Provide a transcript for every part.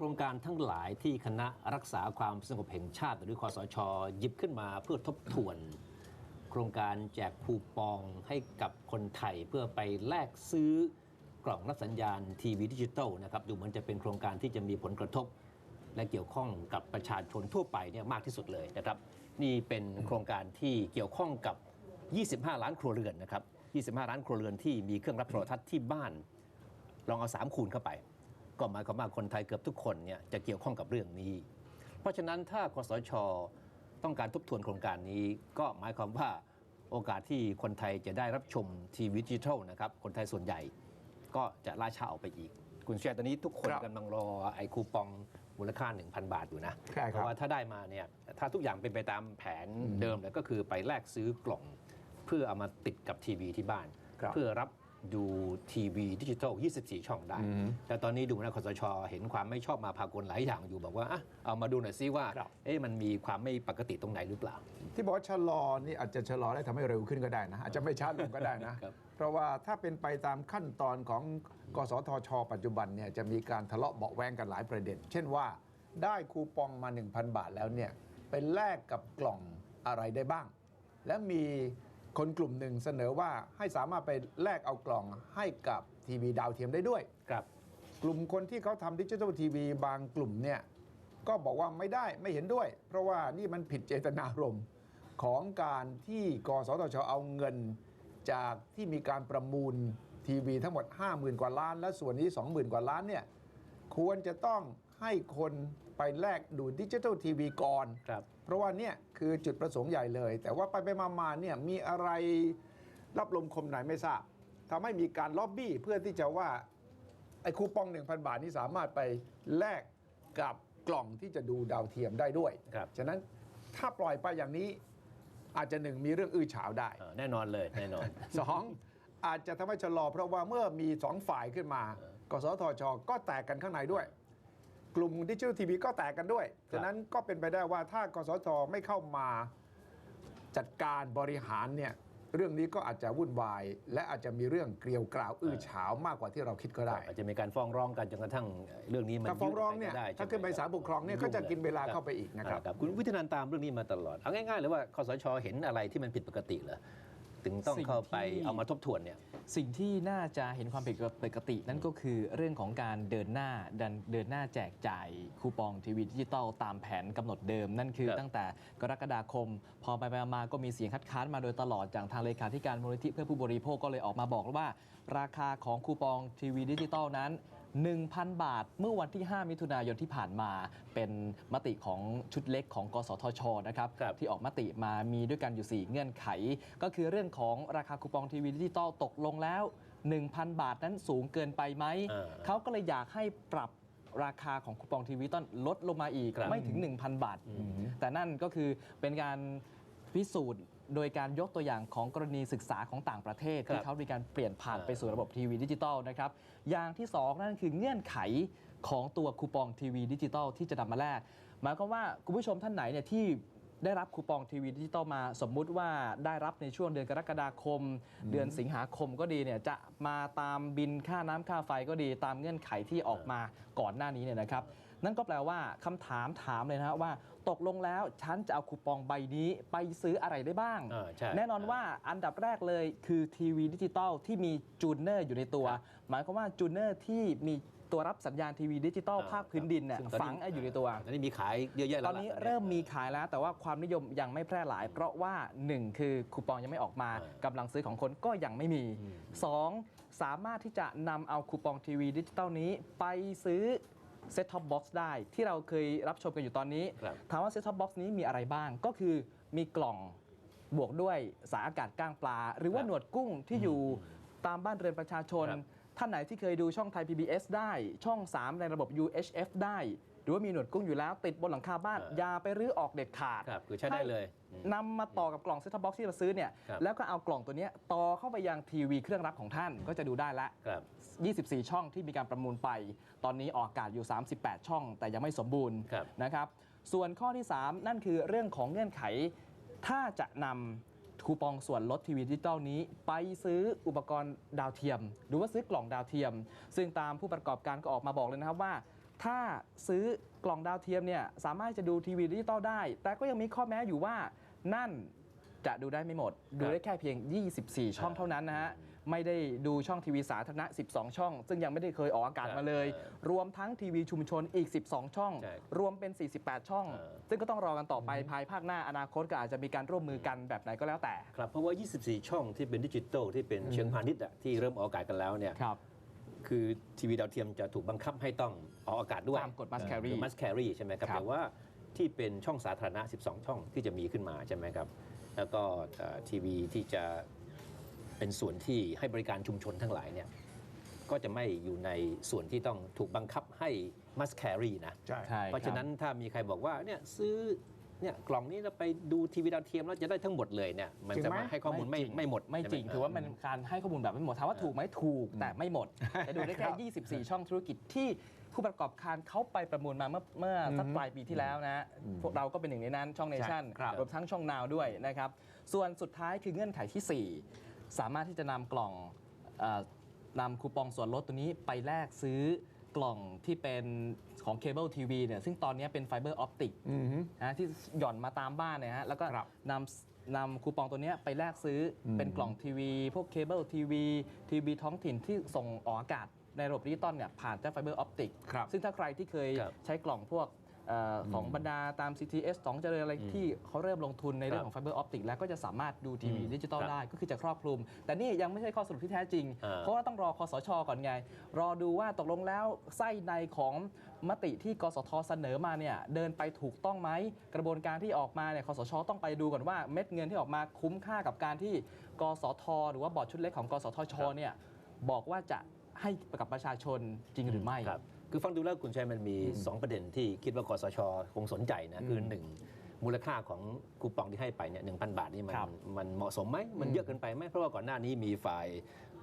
ครงการทั้งหลายที่คณะรักษาความสงบแห่งชาติ หรือคอสชหยิบขึ้นมาเพื่อทบทวน โครงการแจกคูปองให้กับคนไทยเพื่อไปแลกซื้อกล่องรับสัญญาณทีวีดิจิตอลนะครับดูเหมือนจะเป็นโครงการที่จะมีผลกระทบ และเกี่ยวข้องกับประชาชนทั่วไปเนี่ยมากที่สุดเลยนะครับ นี่เป็นโครงการที่เกี่ยวข้องกับ 25 ล้านครัวเรือนนะครับ 25 ล้านครัวเรือนที่มีเครื่องรับโทรทัศน์ที่บ้าน ลองเอา 3 คูณเข้าไป ก็หมายความว่าคนไทยเกือบทุกคนเนี่ยจะเกี่ยวข้องกับเรื่องนี้ เพราะฉะนั้นถ้าคสชต้องการทบทวนโครงการนี้ ก็หมายความว่าโอกาสที่คนไทยจะได้รับชมทีวีดิจิทัลนะครับคนไทยส่วนใหญ่ก็จะล่าช้าออกไปอีก คุณเชียร์ตอนนี้ทุกคนครับกำลังรอไอ้คูปองมูลค่า 1,000 บาทอยู่นะใช่ครับเพราะว่าถ้าได้มาเนี่ยถ้าทุกอย่างเป็นไปตามแผนเดิมเลยก็คือไปแลกซื้อกล่อง เพื่อเอามาติดกับทีวีที่บ้านครับเพื่อรับ ดูทีวีดิจิทัล 24 ช่องได้ แต่ตอนนี้ดูนะคสช เห็นความไม่ชอบมาพากลหลายอย่างอยู่บอกว่าอะเอามาดูหน่อยซิว่าครับเอ๊ะมันมีความไม่ปกติตรงไหนหรือเปล่า ที่บอกว่าชะลอนี่อาจจะชะลอได้ทำให้เร็วขึ้นก็ได้นะ อาจจะไม่ช้าลงก็ได้นะครับเพราะว่าถ้าเป็นไปตามขั้นตอนของกสทช ปัจจุบันเนี่ยจะมีการทะเลาะเบาะแวงกันหลายประเด็น เช่นว่าได้คูปองมา 1,000 บาทแล้วเนี่ยไปแลกกับกล่องอะไรได้บ้าง และมี คนกลุ่มหนึ่งเสนอว่าให้สามารถไปแลกเอากล่องให้กับทีวีดาวเทียมได้ด้วย ครับ กลุ่มคนที่เขาทำดิจิทัลทีวีบางกลุ่มเนี่ยก็บอกว่าไม่ได้ไม่เห็นด้วย เพราะว่านี่มันผิดเจตนารมณ์ของการที่กสทชเอาเงิน จากที่มีการประมูลทีวีทั้งหมด 50,000 กว่าล้าน และส่วนนี้ 20,000 กว่าล้านเนี่ยควรจะต้อง ให้คนไปแลกดูดิจิทัลทีวีก่อน ครับเพราะว่าเนี่ยคือจุดประสงค์ใหญ่เลย แต่ว่าไปไปมามาเนี่ยมีอะไรรับลมคมไหนไม่ทราบทำให้มีการล็อบบี้เพื่อที่จะว่า ไอ้คูปอง 1,000 บาทนี้สามารถไปแลกกับกล่องที่จะดูดาวเทียมได้ด้วย ครับ ฉะนั้นถ้าปล่อยไปอย่างนี้อาจจะหนึ่งมีเรื่องอื้อฉาวได้ เออแน่นอนเลยแน่นอน สองอาจจะทำให้ชะลอเพราะว่าเมื่อมีสองฝ่ายขึ้นมากสทช ก็แตกกันข้างในด้วย กลุ่มดิจิทัลทีวีก็แตกกันด้วยครับฉะนั้นก็เป็นไปได้ว่าถ้ากสทชไม่เข้ามาจัดการบริหารเนี่ยเรื่องนี้ก็อาจจะวุ่นวาย และอาจจะมีเรื่องเกลียวกราวอื้อฉาวมากกว่าที่เราคิดก็ได้ อาจจะมีการฟ้องร้องกันจนกระทั่งเรื่องนี้มันถ้าฟ้องร้องเนี่ยดไปได้ถ้าขึ้นไปศาลปกครองเนี่ยก็จะกินเวลาเข้าไปอีกนะครับอ่าคุณวิทยานันท์ตามเรื่องนี้มาตลอดเอาง่ายๆเลยว่าคสชเห็นอะไรที่มันผิดปกติเหรอ ถึงต้องเข้าไปสิ่งที่เอามาทบทวนเนี่ย สิ่งที่น่าจะเห็นความผิดปกตินั่นก็คือเรื่องของการเดินหน้าเดินเดินหน้าแจกจ่ายคูปองทีวีดิจิตอลตามแผนกำหนดเดิม นั่นคือครับตั้งแต่กรกฎาคม พอไปไปมาๆก็มีเสียงคัดค้านมาโดยตลอดจากทางเลขาธิการมูลนิธิเพื่อผู้บริโภคก็เลยออกมาบอกว่า ราคาของคูปองทีวีดิจิตอลนั้น 1,000 บาท เมื่อวันที่ 5 มิถุนายนที่ผ่านมา เป็นมติของชุดเล็กของ กสทชนะครับครับที่ออกมติมามีด้วยกันอยู่ 4 เงื่อนไข ก็คือเรื่องของราคาคูปองทีวีดิจิตอลตกลงแล้ว 1,000 บาทนั้นสูงเกินไปไหมเออเขาก็เลยอยากให้ปรับราคาของคูปองทีวีต้นลดลงมาอีกครับไม่ถึง 1,000 บาท แต่นั่นก็คือเป็นการพิสูจน์ โดยการยกตัวอย่างของกรณีศึกษาของต่างประเทศครับที่เขามีการเปลี่ยนผ่านเออไปสู่ระบบทีวีดิจิตอลนะครับอย่างที่ 2 นั่นคือเงื่อนไขของตัวคูปองทีวีดิจิตอลที่จะนำมาแลกหมายความว่าคุณผู้ชมท่านไหนเนี่ยที่ได้รับคูปองทีวีดิจิตอลมาสมมุติว่าได้รับในช่วงเดือนกรกฎาคม เดือนสิงหาคมก็ดีเนี่ยจะมาตามบินค่าน้ำค่าไฟก็ดีตามเงื่อนไขที่ออกมาก่อนหน้านี้เนี่ยนะครับ นั่นก็แปลว่าคำถามถามเลยนะฮะว่าตกลงแล้วฉันจะเอาคูปองใบนี้ไปซื้ออะไรได้บ้างอ่าใช่แน่นอนว่าอันดับแรกเลยคือทีวีดิจิตอลที่มีจูเนอร์อยู่ในตัวครับหมายความว่าจูเนอร์ที่มีตัวรับสัญญาณทีวีดิจิตอลอ่าภาคพื้นดินเนี่ยซึ่ตฝังอยู่ในตัว ตอนนี้มีขายเยอะแยะตแล้วอนนี้ล่ะ เริ่มมีขายแล้วแต่ว่าความนิยมยังไม่แพร่หลาย เพราะว่า 1 คือคูปองยังไม่ออกมาอ่ากำลังซื้อของคนก็ยังไม่มี 2. สามารถที่จะนำเอาคูปองทีวีดิจิตอลนี้ไปซื้อ เซ็ตท็อปบ็อกซ์ได้ที่เราเคยรับชมกันอยู่ตอนนี้ ครับ ถามว่าเซ็ตท็อปบ็อกซ์นี้มีอะไรบ้างก็คือมีกล่องบวกด้วยสายอากาศก้างปลา หรือว่าครับหนวดกุ้งที่อยู่ตามบ้านเรือนประชาชน ครับท่านไหนที่เคยดูช่องไทย PBS ได้ช่อง 3 ในระบบ UHF ได้ หรือว่ามีหนวดกุ้งอยู่แล้วติดบนหลังคาบ้านอ่าอย่าไปรื้อออกเด็ดขาดครับคือใช้ได้เลยอืมนำมาต่อกับกล่องเซ็ตท็อปบ็อกซ์ที่เราซื้อเนี่ยครับแล้วก็เอากล่องตัวเนี้ยต่อเข้าไปยังทีวีเครื่องรับของท่านก็จะดูได้ละครับ24 ช่องที่มีการประมูลไป ตอนนี้ออกอากาศอยู่ 38 ช่อง แต่ยังไม่สมบูรณ์ครับนะครับส่วนข้อที่ 3 นั่นคือเรื่องของเงื่อนไข ถ้าจะนำคูปองส่วนลดทีวีดิจิตอลนี้ ไปซื้ออุปกรณ์ดาวเทียม หรือว่าซื้อกล่องดาวเทียม ซึ่งตามผู้ประกอบการก็ออกมาบอกเลยนะครับว่า ถ้าซื้อกล่องดาวเทียมเนี่ยสามารถจะดูทีวีดิจิตอลได้ แต่ก็ยังมีข้อแม้อยู่ว่านั่นจะดูได้ไม่หมด ดูได้แค่เพียง 24 ช่องเท่านั้นนะฮะ ไม่ได้ดูช่องทีวีสาธารณะ 12 ช่อง ซึ่งยังไม่ได้เคยออกอากาศมาเลยเออรวมทั้งทีวีชุมชนอีก 12 ช่องใช่รวมเป็น 48 ช่องเออซึ่งก็ต้องรอกันต่อไปภายภาคหน้าอนาคตก็อาจจะมีการร่วมมือกันแบบไหนก็แล้วแต่ ครับ เพราะว่า 24 ช่องที่เป็นดิจิตอลที่เป็นเชิงพาณิชย์อะที่เริ่มออกอากาศกันแล้วเนี่ยครับคือทีวีดาวเทียมจะถูกบังคับให้ต้อง ออกอากาศด้วยตามกฎ must carry มัสแครีใช่ไหมครับครับ แต่ว่าที่เป็นช่องสาธารณะ 12 ช่องที่จะมีขึ้นมาใช่ไหมครับ แล้วก็เอ่อทีวีที่จะเป็นส่วนที่ให้บริการชุมชนทั้งหลายเนี่ยก็จะไม่อยู่ในส่วนที่ต้องถูกบังคับให้มัสแครีนะ ใช่ ใช่ เพราะฉะนั้นถ้ามีใครบอกว่าเนี่ยซื้อ เนี่ยกล่องนี้แล้วไปดูทีวีดาวเทียมแล้วจะได้ทั้งหมดเลยเนี่ยมันจริงจะไหมมาให้ข้อมูลไม่จริงไม่หมดไม่จริงใช่หถือว่าเป็นการให้ข้อมูลแบบไม่หมดถามว่าถูกไหมถูกแต่ไม่หมดจะดูได้ครัแค่บ24 ช่องธุรกิจที่ผู้ประกอบการเขาไปประมูลมาเมื่อเมื่อสักอืมปลายปีที่แล้วนะ พวกเราก็เป็นหนึ่งในนั้นช่องเนชั่นครับรวมทั้งช่องนาวด้วยนะครับ ส่วนสุดท้ายคือเงื่อนไขที่ 4 สามารถที่จะนำกล่องเอ่อนำคูปองส่วนลดตัวนี้ไปแลกซื้อ กล่องที่เป็นของเคเบิลทีวีเนี่ยซึ่งตอนนี้เป็นไฟเบอร์ออปติกอืมฮึนะที่หย่อนมาตามบ้านเนี่ยฮะแล้วก็ครับนำนำคูปองตัวเนี้ยไปแลกซื้ออม เป็นกล่องทีวี พวกเคเบิลทีวีทีวีท้องถิ่นที่ส่งออกอากาศในระบบดิจิตอลเนี่ยผ่านเจ้าไฟเบอร์ออปติก ครับ ซึ่งถ้าใครที่เคยครับใช้กล่องพวกเอออของบรรดาตาม CTS 2 เจริญอะไรอืมที่เขาเริ่มลงทุนในเรื่องครับของไฟเบอร์ออปติกแล้วก็จะสามารถดูทีวีอืมดิจิตอลครับได้ก็คือจะครอบคลุม แต่นี่ยังไม่ใช่ข้อสรุปที่แท้จริงอ่าเพราะว่าต้องรอคอสชก่อนไง รอดูว่าตกลงแล้วไส้ในของมติที่กสทเสนอมาเนี่ยเดินไปถูกต้องไหมกระบวนการที่ออกมาเนี่ยคอสชต้องไปดูก่อนว่าเม็ดเงินที่ออกมาคุ้มค่ากับการที่กสท หรือว่าบอร์ดชุดเล็กของกสทชเนี่ยบอกว่าจะให้กับประชาชนจริงหรือไม่ ครับคือฟังดูแล้วคุณชัยมันมี 2 ประเด็นที่คิดว่ากสชคงสนใจนะคือหนึ่งมูลค่าของคูปองที่ให้ไปเนี่ยหนึ่งพันบาทนี่มันครับมันเหมาะสมไหมมันเยอะเกินไปไหมเพราะว่าก่อนหน้านี้มีฝ่าย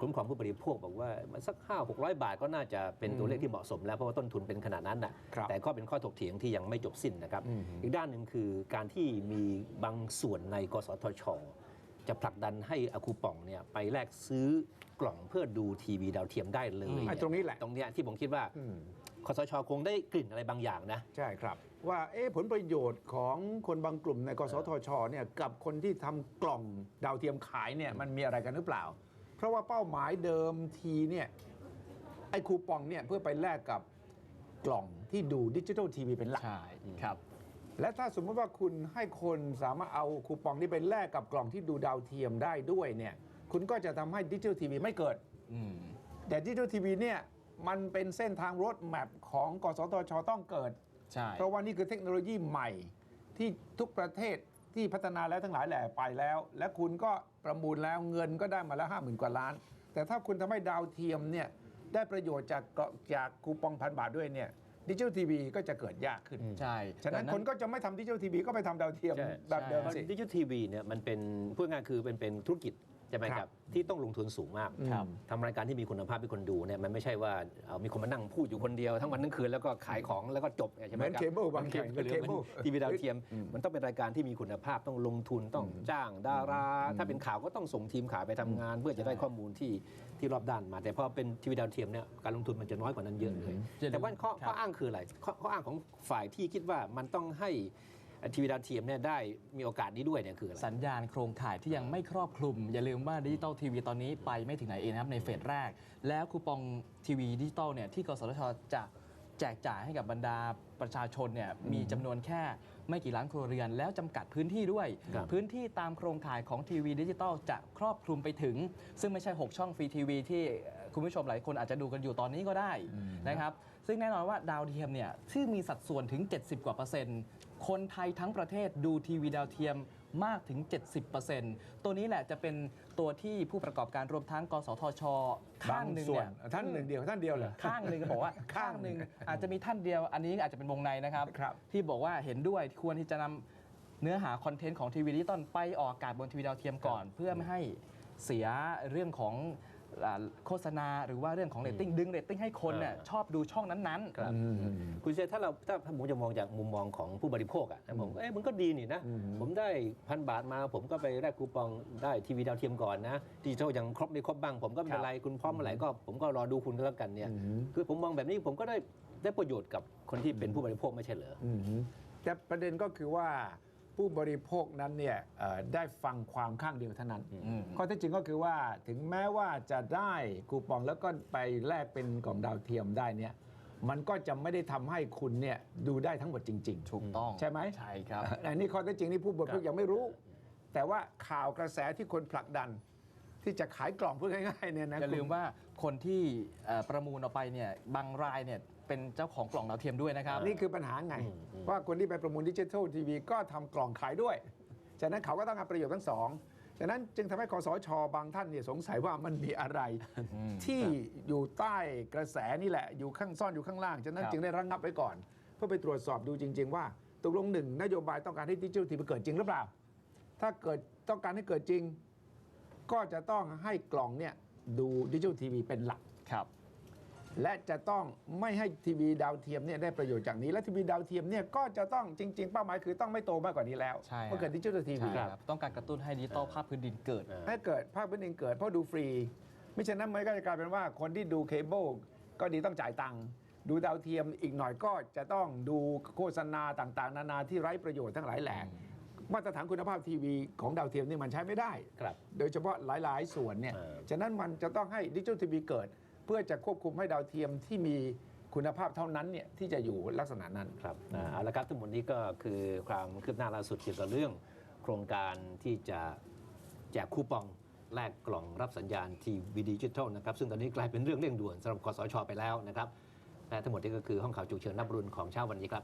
คุ้มครองผู้บริโภคบอกว่ามันสัก 5 600 บาทก็น่าจะเป็นตัวเลขที่เหมาะสมแล้วเพราะว่าต้นทุนเป็นขนาดนั้นนะครับแต่ก็เป็นข้อถกเถียงที่ยังไม่จบสิ้นนะครับอืมอีกด้านหนึ่งคือการที่มีบางส่วนในกสทช จะผลักดันให้อาคูปองเนี่ยไปแลกซื้อกล่องเพื่อดูทีวีดาวเทียมได้เลยอืมไอ้ตรงนี้แหละ ตรงเนี้ยที่ผมคิดว่าอืมคสชคงได้กลิ่นอะไรบางอย่างนะ ใช่ครับ ว่าเอ๊ะผลประโยชน์ของคนบางกลุ่มในกสทชเนี่ยกับคนที่ทำกล่องดาวเทียมขายเนี่ยมันมีอะไรกันหรือเปล่า เพราะว่าเป้าหมายเดิมทีเนี่ยไอ้คูปองเนี่ยเพื่อไปแลกกับกล่องที่ดูดิจิทัลทีวีเป็นหลัก ใช่ครับ และถ้าสมมติว่าคุณให้คนสามารถเอาคูปองนี้ไปแลกกับกล่องที่ดูดาวเทียมได้ด้วยเนี่ย คุณก็จะทำให้ดิจิทัลทีวีไม่เกิด อืม แต่ดิจิทัลทีวีเนี่ยมันเป็นเส้นทางรถแมพของกสทชต้องเกิด ใช่ เพราะว่านี่คือเทคโนโลยีใหม่ที่ทุกประเทศที่พัฒนาแล้วทั้งหลายแหล่ไปแล้ว และคุณก็ประมูลแล้วเงินก็ได้มาแล้วห้าหมื่นกว่าล้าน แต่ถ้าคุณทำให้ดาวเทียมเนี่ยได้ประโยชน์จากเกาะจากคูปองพันบาทด้วยเนี่ย ดิจิทัลทีวีก็จะเกิดยากขึ้น ใช่ฉะนั้นแต่คนก็จะไม่ทำดิจิทัลทีวีก็ไปทำดาวเทียมใช่ แบบเดิมใช่สิ ดิจิทัลทีวีเนี่ยมันเป็นพูดง่ายๆคือเป็นเป็นธุรกิจ ใช่ไหมคครัรับบที่ต้องลงทุนสูงมากครับ ทำรายการที่มีคุณภาพให้คนดูเนี่ยมันไม่ใช่ว่าเอามีคนมานั่งพูดอยู่คนเดียวทั้งวันทั้งคืนแล้วก็ขายของแล้วก็จบใช่ไหมเหมือนครับเคเบิลบางหแห่งมือนเคเบิล ทีวีดาวเทียม มันต้องเป็นรายการที่มีคุณภาพต้องลงทุนต้องจ้างดารา ถ้าเป็นข่าวก็ต้องส่งทีมข่าวไปทำงาน เพื่อจะได้ข้อมูลที่ที่รอบด้านมา แต่พอเป็นทีวีดาวเทียมเนี่ยการลงทุนมันจะน้อยกว่านั้นเยอะเลยจะดูแต่ว่าข้อครับข้ออ้างคืออะไรข้อข้ออ้างของฝ่ายที่คิดว่ามันต้องให้ ทีวีดาวเทียมเนี่ยได้มีโอกาสนี้ด้วยเนี่ยคืออะไร สัญญาณโครงข่ายที่ยังไม่ครอบคลุม อย่าลืมว่าดิจิตอลทีวีตอนนี้ไปไม่ถึงไหนเองนะครับในเฟสแรก แล้วคูปองทีวีดิจิตอลเนี่ยที่กสทชจะแจกจ่ายให้กับบรรดาประชาชนเนี่ยมีจำนวนแค่ไม่กี่ล้านครัวเรือน แล้วจำกัดพื้นที่ด้วย ครับ พื้นที่ตามโครงข่ายของทีวีดิจิตอลจะครอบคลุมไปถึง ซึ่งไม่ใช่ 6 ช่องฟรีทีวีที่ คุณผู้ชมหลายคนอาจจะดูกันอยู่ตอนนี้ก็ได้นะครับซึ่งแน่นอนว่าดาวเทียมเนี่ยที่มีสัดส่วนถึง 70 กว่าเปอร์เซ็นต์คนไทยทั้งประเทศดูทีวีดาวเทียมมากถึง 70%ตัวนี้แหละจะเป็นตัวที่ผู้ประกอบการรวมทั้งกสทช ข้าบางงหนึ่งส่วนเนี่ยท่านหนึ่งเดียวท่านเดียวเหรอข้างหนึ่งก็บอกว่าข้าข้างงหหนึ่นึ่งงอาจจะมีท่านเดียว อันนี้อาจจะเป็นวงในนะครับครับที่บอกว่าเห็นด้วยควรที่จะนำเนื้อหาคอนเทนต์ของทีวีดิจิตอลไปออกอากาศบนทีวีดาวเทียมก่อน เพื่อไม่ให้เสียเรื่องของ อ่าโฆษณาหรือว่าเรื่องของเรตติ้งดึงเรตติ้งให้คนเนี่ยอ่าชอบดูช่องนั้นๆ ครับอืมคุณเชษถ้าเราถ้าผมจะมองจากมุมมองของผู้บริโภคอะนะผมเอ้ยมันก็ดีนี่นะอืมผมได้พันบาทมาผมก็ไปแลกคูปองได้ทีวีดาวเทียมก่อนนะดิจิทัลยังครบไม่ครบบ้าง ผมก็ไม่เป็นไรคุณพร้อมเมื่อไหร่ก็ผมก็รอดูคุณก็แล้วกันเนี่ยอืมคือผมมองแบบนี้ผมก็ได้ได้ประโยชน์กับคนที่เป็นผู้บริโภคไม่ใช่เหรอ อืมฮึแต่ประเด็นก็คือว่า ผู้บริโภคนั้นเนี่ยเอ่อได้ฟังความข้างเดียวเท่านั้นอืมข้อเท็จจริงก็คือว่าถึงแม้ว่าจะได้คูปองแล้วก็ไปแลกเป็นกล่องดาวเทียมได้เนี่ยมันก็จะไม่ได้ทำให้คุณเนี่ยดูได้ทั้งหมดจริงถูกต้องใช่ไหมใช่ครับๆอันนี้ข้อเท็จจริงนี่ผู้บริโภคยังไม่รู้ แต่ว่าข่าวกระแสที่คนผลักดัน ที่จะขายกล่องพูดง่ายๆเนี่ยนะอย่าลืมว่าคนที่เอ่อประมูลออกไปเนี่ยบางรายเนี่ยเป็นเจ้าของกล่องดาวเทียมด้วยนะครับ นี่คือปัญหาไงอืมอืมว่าคนที่ไปประมูลดิจิทัลทีวีก็ทำกล่องขายด้วย ฉะนั้นเขาก็ต้องการประโยชน์ทั้งสองฉะนั้นจึงทำให้คอสชบางท่านเนี่ยสงสัยว่ามันมีอะไรอืมที่อยู่ใต้กระแสนี่แหละ อยู่ข้างซ่อนอยู่ข้างล่าง ฉะนั้นครับ จึงได้ระงับไว้ก่อน เพื่อไปตรวจสอบดูจริง ๆ ว่าตกลงหนึ่งนโยบายต้องการให้ดิจิทัลทีวีเกิดจริงหรือเปล่า ถ้าเกิดต้องการให้เกิดจริง ก็จะต้องให้กล่องเนี่ยดูดิจิทัลทีวีเป็นหลัก ครับ และจะต้องไม่ให้ทีวีดาวเทียมเนี่ยได้ประโยชน์จากนี้ และทีวีดาวเทียมเนี่ยก็จะต้องจริง ๆ เป้าหมายคือต้องไม่โตมากกว่านี้แล้วใช่เมื่อเกิดดิจิทัลทีวี ใช่ครับต้องการกระตุ้นให้ดิจิตอลภาพพื้นดินเกิด ให้เกิดภาคพื้นดินเกิดเพราะดูฟรี ไม่ฉะนั้นมันก็จะกลายเป็นว่าคนที่ดูเคเบิลก็ดีต้องจ่ายตังค์ดูดาวเทียมอีกหน่อยก็จะต้องดูโฆษณาต่างๆ นานาที่ไร้ประโยชน์ทั้งหลายแหล่ มาตรฐานคุณภาพทีวีของดาวเทียมนี่มันใช้ไม่ได้ ครับ โดยเฉพาะหลายๆ ส่วนเนี่ย เออ ฉะนั้นมันจะต้องให้ดิจิทัลทีวีเกิด เพื่อจะควบคุมให้ดาวเทียมที่มีคุณภาพเท่านั้นเนี่ยที่จะอยู่ลักษณะนั้น ครับอ่าเอาละครับทั้งหมดนี้ก็คือความคืบหน้าล่าสุดเกี่ยวกับเรื่อง โครงการที่จะแจกคูปองแลกกล่องรับสัญญาณทีวีดิจิทัลนะครับซึ่งตอนนี้กลายเป็นเรื่องเร่งด่วนสำหรับคสชไปแล้วนะครับและทั้งหมดนี้ก็คือห้องข่าวฉุกเฉินนับรุนของเช้าวันนี้ครับ